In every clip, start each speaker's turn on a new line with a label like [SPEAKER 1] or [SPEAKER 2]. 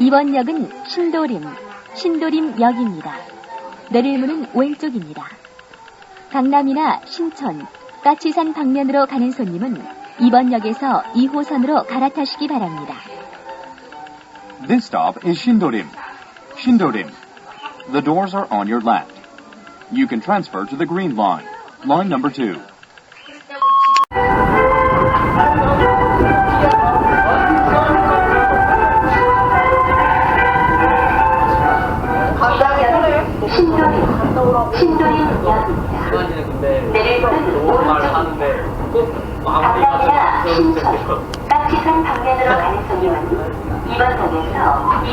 [SPEAKER 1] 이번 역은 신도림, 신도림역입니다. 내릴 문은 왼쪽입니다. 강남이나 신촌, 까치산 방면으로 가는 손님은 이번 역에서 2호선으로 갈아타시기 바랍니다.
[SPEAKER 2] This stop is Shindorim. Shindorim. The doors are on your left. You can transfer to the green line, line number two.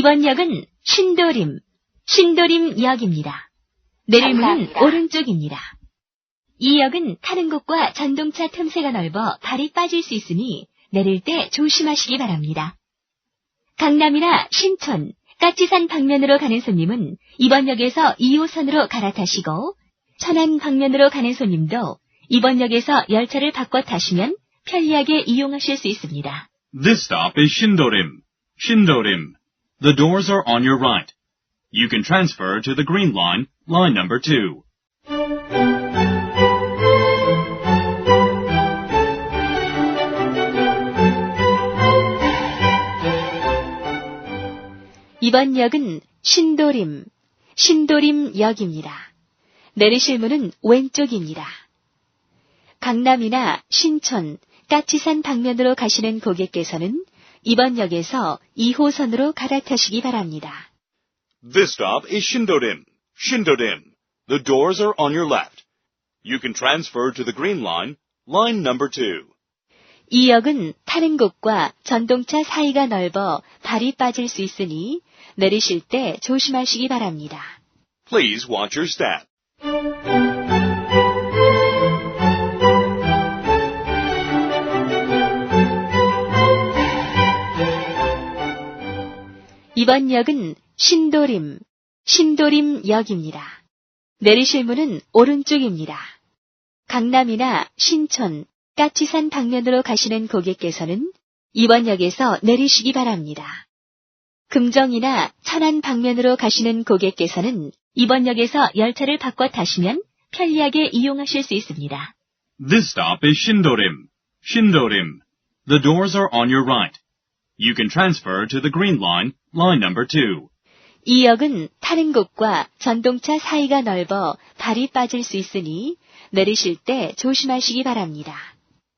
[SPEAKER 1] 이번 역은 신도림, 신도림 역입니다. 내릴 문은
[SPEAKER 3] 감사합니다.
[SPEAKER 1] 오른쪽입니다. 이 역은 타는 곳과 전동차 틈새가 넓어 발이 빠질 수 있으니 내릴 때 조심하시기 바랍니다. 강남이나 신촌, 까치산 방면으로 가는 손님은 이번 역에서 2호선으로 갈아타시고 천안 방면으로 가는 손님도 이번 역에서 열차를 바꿔 타시면 편리하게 이용하실 수 있습니다.
[SPEAKER 2] This stop is Shindorim. Shindorim. The doors are on your right. You can transfer to the green line, line number two.
[SPEAKER 1] 이번 역은 신도림, 신도림역입니다. 내리실 문은 왼쪽입니다. 강남이나 신촌, 까치산 방면으로 가시는 고객께서는 이번 역에서 2호선으로 갈아타시기 바랍니다.
[SPEAKER 4] This stop is Shindorim. Shindorim. The doors are on your left. You can transfer to the green line, line number two.
[SPEAKER 1] 이 역은 타는 곳과 전동차 사이가 넓어 발이 빠질 수 있으니 내리실 때 조심하시기 바랍니다.
[SPEAKER 4] Please watch your step.
[SPEAKER 1] 이번 역은 신도림, 신도림역입니다. 내리실 문은 오른쪽입니다. 강남이나 신촌, 까치산 방면으로 가시는 고객께서는 이번 역에서 내리시기 바랍니다. 금정이나 천안 방면으로 가시는 고객께서는 이번 역에서 열차를 바꿔 타시면 편리하게 이용하실 수 있습니다.
[SPEAKER 2] This stop is Shindorim. Shindorim. The doors are on your right. You can transfer to the green line, line number two.
[SPEAKER 1] 이 역은 타는 곳과 전동차 사이가 넓어 발이 빠질 수 있으니 내리실 때 조심하시기 바랍니다.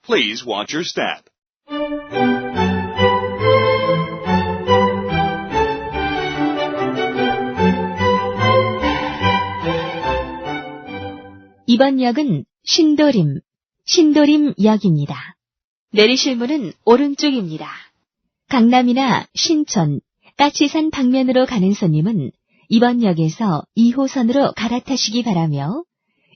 [SPEAKER 4] Please watch your step.
[SPEAKER 1] 이번 역은 신도림, 신도림역입니다. 내리실 문은 오른쪽입니다. 강남이나 신촌, 까치산 방면으로 가는 손님은 이번 역에서 2호선으로 갈아타시기 바라며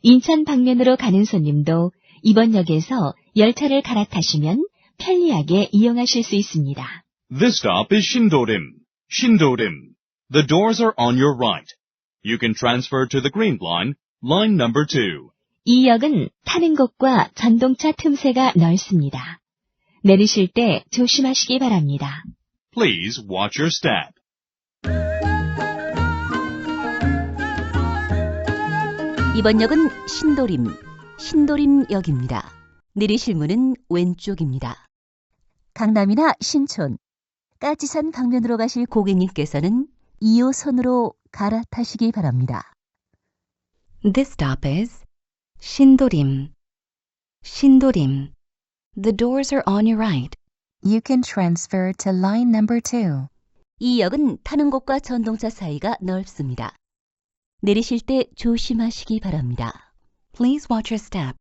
[SPEAKER 1] 인천 방면으로 가는 손님도 이번 역에서 열차를 갈아타시면 편리하게 이용하실 수 있습니다.
[SPEAKER 4] This stop is Shindorim. Shindorim. The doors are on your right. You can transfer to the green line, line number two.
[SPEAKER 1] 이 역은 타는 곳과 전동차 틈새가 넓습니다. 내리실 때 조심하시기 바랍니다.
[SPEAKER 4] Please watch your step.
[SPEAKER 5] 이번 역은 신도림, 신도림역입니다. 내리실 문은 왼쪽입니다. 강남이나 신촌, 까치산 방면으로 가실 고객님께서는 2호선으로 갈아타시기 바랍니다.
[SPEAKER 6] This stop is Shindorim. Shindorim. The doors are on your right.
[SPEAKER 7] You can transfer to line number two.
[SPEAKER 5] 이 역은 타는 곳과 전동차 사이가 넓습니다. 내리실 때 조심하시기 바랍니다.
[SPEAKER 6] Please watch your step.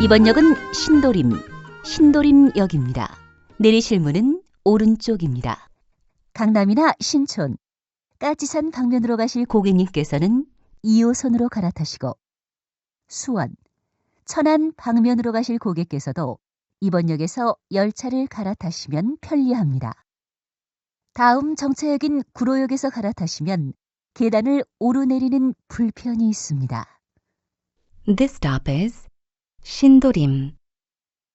[SPEAKER 5] 이번 역은 신도림, 신도림역입니다. 내리실 문은 오른쪽입니다. 강남이나 신촌, 까지산 방면으로 가실 고객님께서는 2호선으로 갈아타시고 수원, 천안 방면으로 가실 고객께서도 이번 역에서 열차를 갈아타시면 편리합니다. 다음 정차역인 구로역에서 갈아타시면 계단을 오르내리는 불편이 있습니다.
[SPEAKER 6] This stop is 신도림.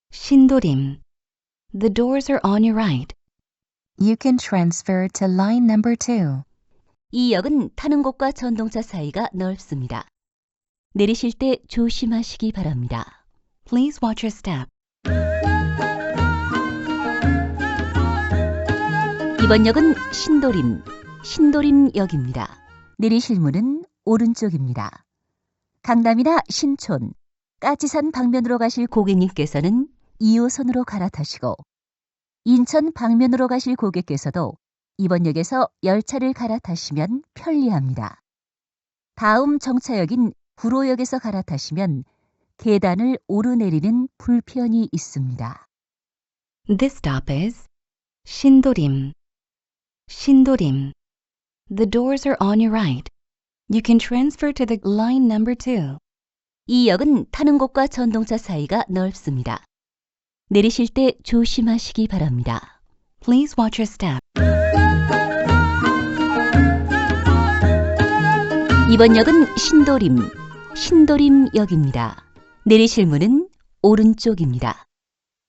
[SPEAKER 6] 신도림. The doors are on your right. You can transfer to line number 2.
[SPEAKER 5] 이 역은 타는 곳과 전동차 사이가 넓습니다. 내리실 때 조심하시기 바랍니다.
[SPEAKER 6] Please watch your step.
[SPEAKER 5] 이번 역은 신도림, 신도림역입니다. 내리실 문은 오른쪽입니다. 강남이나 신촌, 까지산 방면으로 가실 고객님께서는 2호선으로 갈아타시고 인천 방면으로 가실 고객께서도 이번 역에서 열차를 갈아타시면 편리합니다. 다음 정차역인 구로역에서 갈아타시면 계단을 오르내리는 불편이 있습니다.
[SPEAKER 6] This stop is 신도림. 신도림. The doors are on your right. You can transfer to the line number 2.
[SPEAKER 5] 이 역은 타는 곳과 전동차 사이가 넓습니다. 내리실 때 조심하시기 바랍니다.
[SPEAKER 6] Please watch your step.
[SPEAKER 5] 이번 역은 신도림, 신도림역입니다. 내리실 문은 오른쪽입니다.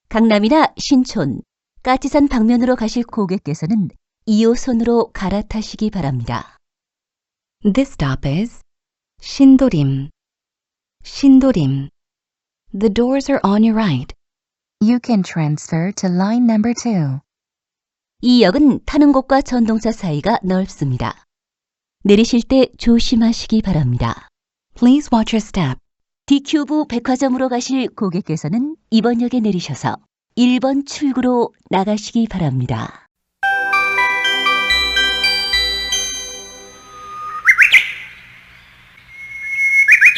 [SPEAKER 5] 강남이나 신촌, 까지산 방면으로 가실 고객께서는 2호선으로 갈아타시기 바랍니다.
[SPEAKER 6] This stop is 신도림. 신도림. The doors are on your right. You can transfer to line number 2.
[SPEAKER 5] 이 역은 타는 곳과 전동차 사이가 넓습니다. 내리실 때 조심하시기 바랍니다.
[SPEAKER 6] Please watch your step.
[SPEAKER 5] 디큐브 백화점으로 가실 고객께서는 이번 역에 내리셔서 1번 출구로 나가시기 바랍니다.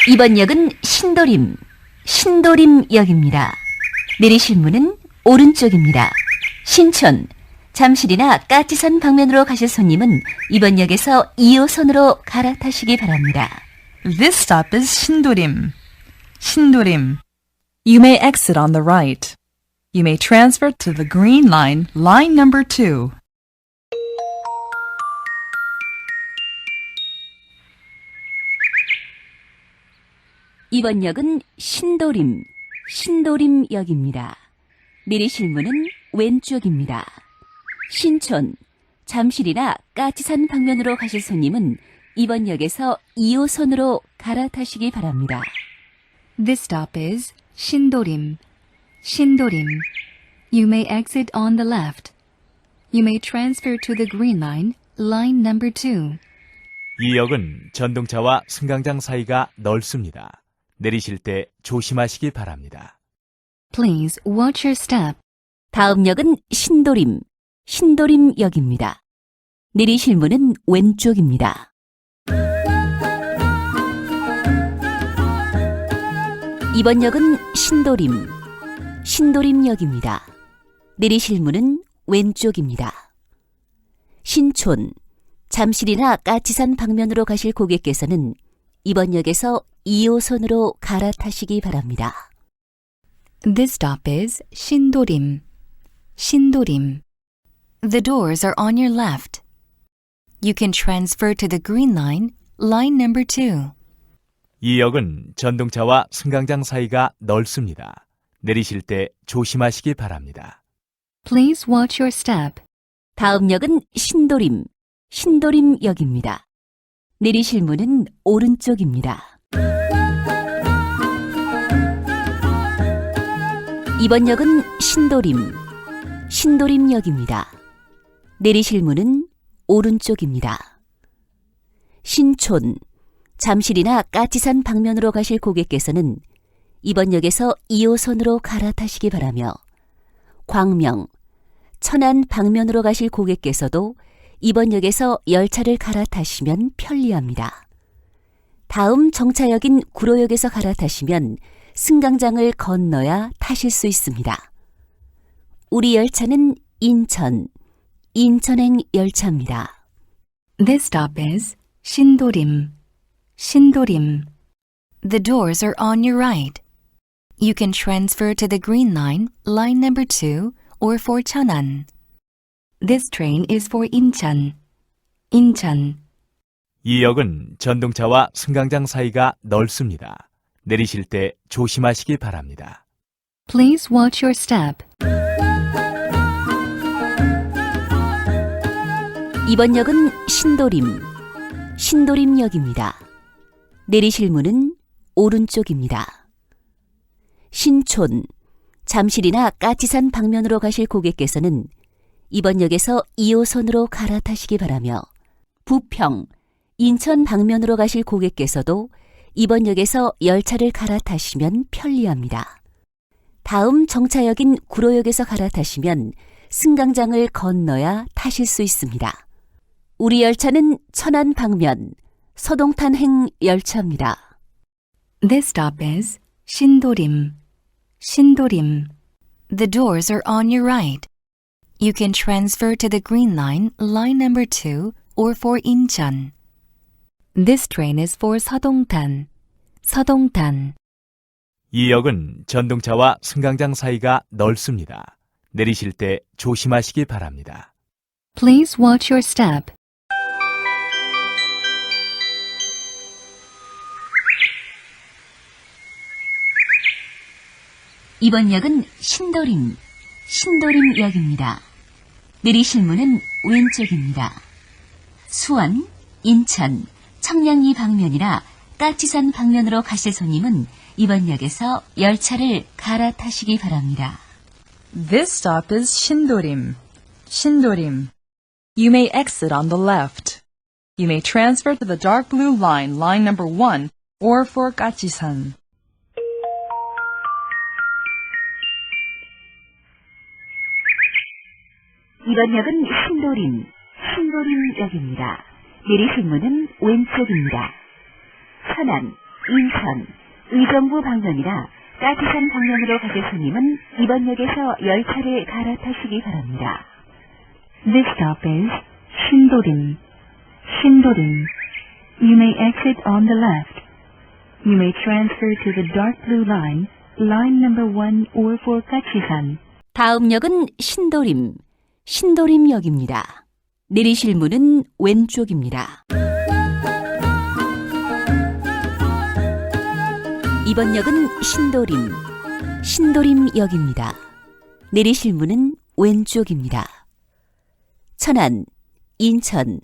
[SPEAKER 5] 이번 역은 신도림, 신도림역입니다. 내리실 문은 오른쪽입니다. 신촌, 잠실이나 까치산 방면으로 가실 손님은 이번 역에서 2호선으로 갈아타시기 바랍니다.
[SPEAKER 7] This stop is Shindorim. Shindorim. You may exit on the right. You may transfer to the green line, line number 2.
[SPEAKER 5] 이번 역은 신도림, 신도림역입니다. 내리실 문은 왼쪽입니다. 신촌, 잠실이나 까치산 방면으로 가실 손님은 이번 역에서 2호선으로 갈아타시기 바랍니다.
[SPEAKER 6] This stop is 신도림. 신도림. You may exit on the left. You may transfer to the green line, line number 2.
[SPEAKER 8] 이 역은 전동차와 승강장 사이가 넓습니다. 내리실 때 조심하시기 바랍니다.
[SPEAKER 6] Please watch your step.
[SPEAKER 5] 다음 역은 신도림, 신도림역입니다. 내리실 문은 왼쪽입니다. 이번 역은 신도림, 신도림역입니다. 내리실 문은 왼쪽입니다. 신촌, 잠실이나 까치산 방면으로 가실 고객께서는 이번 역에서 2호선으로 갈아타시기 바랍니다.
[SPEAKER 6] This stop is 신도림. 신도림. The doors are on your left. You can transfer to the green line, line number 2.
[SPEAKER 8] 이 역은 전동차와 승강장 사이가 넓습니다. 내리실 때 조심하시기 바랍니다.
[SPEAKER 6] Please watch your step.
[SPEAKER 5] 다음 역은 신도림, 신도림역입니다. 내리실 문은 오른쪽입니다. 이번 역은 신도림, 신도림역입니다. 내리실 문은 오른쪽입니다. 신촌, 잠실이나 까치산 방면으로 가실 고객께서는 이번 역에서 2호선으로 갈아타시기 바라며 광명, 천안 방면으로 가실 고객께서도 이번 역에서 열차를 갈아타시면 편리합니다. 다음 정차역인 구로역에서 갈아타시면 승강장을 건너야 타실 수 있습니다. 우리 열차는 인천, 인천행 열차입니다.
[SPEAKER 6] This stop is 신도림. 신도림. The doors are on your right. You can transfer to the Green Line, line number 2, or for Cheonan. This train is for Incheon. Incheon.
[SPEAKER 8] 이 역은 전동차와 승강장 사이가 넓습니다. 내리실 때 조심하시기 바랍니다.
[SPEAKER 6] Please watch your step.
[SPEAKER 5] 이번 역은 신도림, 신도림역입니다. 내리실 문은 오른쪽입니다. 신촌, 잠실이나 까치산 방면으로 가실 고객께서는 이번 역에서 2호선으로 갈아타시기 바라며 부평, 인천 방면으로 가실 고객께서도 이번 역에서 열차를 갈아타시면 편리합니다. 다음 정차역인 구로역에서 갈아타시면 승강장을 건너야 타실 수 있습니다. 우리 열차는 천안 방면 서동탄행 열차입니다.
[SPEAKER 6] This stop is 신도림. 신도림. The doors are on your right. You can transfer to the Green Line, line number 2, or for Incheon. This train is for 서동탄. 서동탄.
[SPEAKER 8] 이 역은 전동차와 승강장 사이가 넓습니다. 내리실 때 조심하시기 바랍니다.
[SPEAKER 6] Please watch your step.
[SPEAKER 5] 이번 역은 신도림, 신도림역입니다. 내리실 문은 왼쪽입니다. 수원, 인천, 청량리 방면이나 까치산 방면으로 가실 손님은 이번 역에서 열차를 갈아타시기 바랍니다.
[SPEAKER 7] This stop is Shindorim. Shindorim. You may exit on the left. You may transfer to the dark blue line, line number 1, or for Gachisan.
[SPEAKER 5] 이번 역은 신도림, 신도림역입니다. 내리실 문은 왼쪽입니다. 천안, 인천, 의정부 방면이나 까치산 방면으로 가실 손님은 이번 역에서 열차를 갈아타시기 바랍니다.
[SPEAKER 9] This stop is 신도림. 신도림. You may exit on the left. You may transfer to the dark blue line, line number 1 or for Gachisan.
[SPEAKER 5] 다음 역은 신도림, 신도림역입니다. 내리실 문은 왼쪽입니다. 이번 역은 신도림, 신도림역입니다. 내리실 문은 왼쪽입니다. 천안, 인천,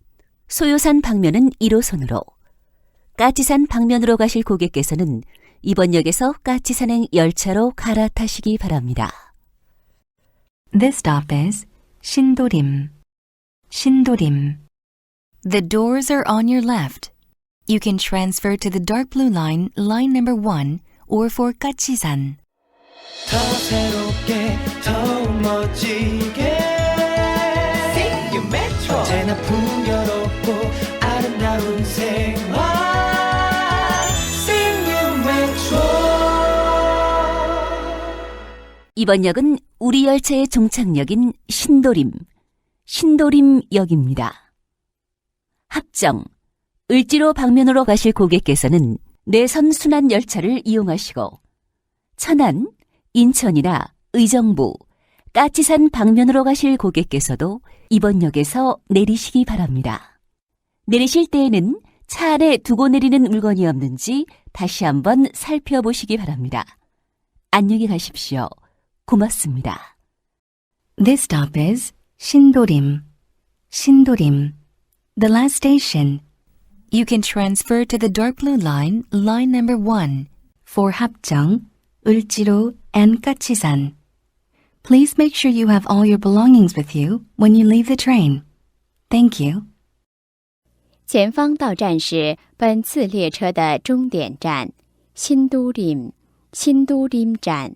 [SPEAKER 5] 소요산 방면은 1호선으로, 까치산 방면으로 가실 고객께서는 이번 역에서 까치산행 열차로 갈아타시기 바랍니다.
[SPEAKER 6] This stop is 신도림. 신도림. The doors are on your left. You can transfer to the dark blue line, line number 1, or for 까치산.
[SPEAKER 10] 더 새롭게 더 멋지게 See you metro 언제나 풍요롭고 아름다운 생
[SPEAKER 5] 이번 역은 우리 열차의 종착역인 신도림, 신도림역입니다. 합정, 을지로 방면으로 가실 고객께서는 내선 순환 열차를 이용하시고 천안, 인천이나 의정부, 까치산 방면으로 가실 고객께서도 이번 역에서 내리시기 바랍니다. 내리실 때에는 차 안에 두고 내리는 물건이 없는지 다시 한번 살펴보시기 바랍니다. 안녕히 가십시오. 고맙습니다.
[SPEAKER 6] This stop is 신도림. 신도림. The last station. You can transfer to the dark blue line, line number 1, for 합정, 을지로, and 까치산. Please make sure you have all your belongings with you when you leave the train. Thank you.
[SPEAKER 11] 前方到站是本次列车的终点站新都림新都림站。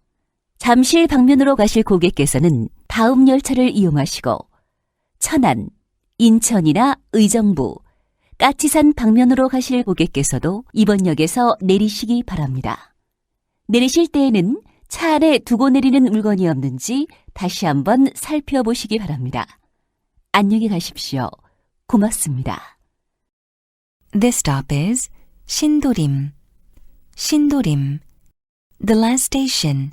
[SPEAKER 5] 잠실 방면으로 가실 고객께서는 다음 열차를 이용하시고 천안, 인천이나 의정부, 까치산 방면으로 가실 고객께서도 이번 역에서 내리시기 바랍니다. 내리실 때에는 차 안에 두고 내리는 물건이 없는지 다시 한번 살펴보시기 바랍니다. 안녕히 가십시오. 고맙습니다.
[SPEAKER 6] This stop is Shindorim. Shindorim. The last station.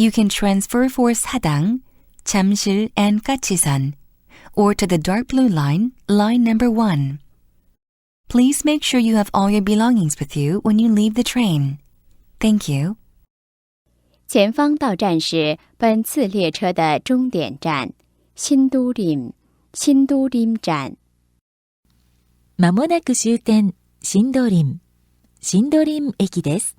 [SPEAKER 6] You can transfer for Sadang, Jamsil, and Kachisan, or to the dark blue line, line number one. Please make sure you have all your belongings with you when you leave the train. Thank you.
[SPEAKER 11] 前方到站是本次列车的终点站新都林新都林站
[SPEAKER 5] まもなく終点、新道林、新道林駅です。